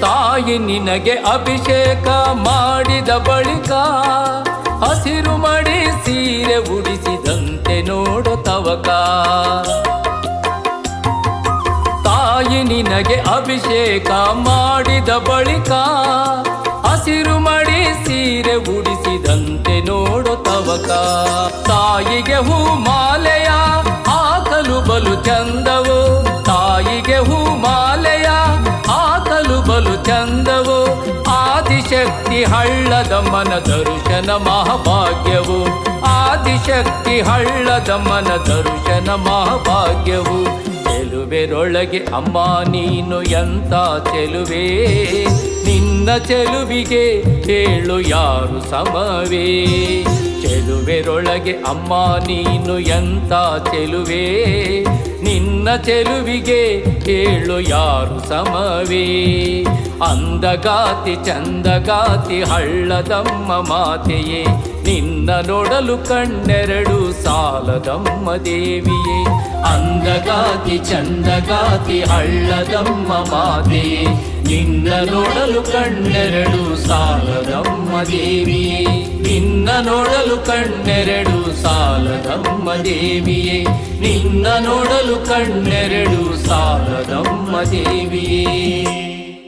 ತಾಯಿ ನಿನಗೆ ಅಭಿಷೇಕ ಮಾಡಿದ ಬಳಿಕ ಹಸಿರು ಮಡಿ ಸೀರೆ ಉಡಿಸಿದಂತೆ ನೋಡು ತವಕ. ತಾಯಿ ನಿನಗೆ ಅಭಿಷೇಕ ಮಾಡಿದ ಬಳಿಕ ಹಸಿರು ಮಡಿ ಸೀರೆ ಉಡಿಸಿದಂತೆ ನೋಡು ತವಕ. ತಾಯಿಗೆ ಹೂ ಮಾಲೆಯ ಚಂದವು ಆದಿಶಕ್ತಿ ಹಳ್ಳದ ಮನ ದರ್ಶನ ಮಹಾಭಾಗ್ಯವು. ಆದಿಶಕ್ತಿ ಹಳ್ಳದ ಮನ ದರ್ಶನ ಮಹಾಭಾಗ್ಯವು. ಚೆಲುವೆರೊಳಗೆ ಅಮ್ಮ ನೀನು ಎಂತ ಚೆಲುವೆ? ನಿನ್ನ ಚೆಲುವಿಗೆ ಕೇಳು ಯಾರು ಸಮವೇ? ಚೆಲುವೆರೊಳಗೆ ಅಮ್ಮ, ನೀನು ಎಂತ ಚೆಲುವೆ? ನಿನ್ನ ಚೆಲುವಿಗೆ ಹೇಳು ಯಾರು ಸಮವೇ? ಅಂದಗಾತಿ, ಚಂದಗಾತಿ, ಹಳ್ಳದಮ್ಮ ಮಾತೆಯೇ, ನಿನ್ನ ನೋಡಲು ಕಣ್ಣೆರಡು ಸಾಲದಮ್ಮ ದೇವಿಯೇ. ಅಂದಗಾತಿ, ಚಂದಗಾತಿ, ಹಳ್ಳದಮ್ಮ ಮಾತೆಯೇ, ನಿನ್ನ ನೋಡಲು ಕಣ್ಣೆರಡು ಸಾಲದಮ್ಮ ದೇವಿಯೇ. ನಿನ್ನ ನೋಡಲು ಕಣ್ಣೆರಡು ಸಾಲದಮ್ಮ ದೇವಿಯೇ. ನಿನ್ನ ನೋಡಲು ಕಣ್ಣೆರಡು ಸಾಲದಮ್ಮ ದೇವಿಯೇ.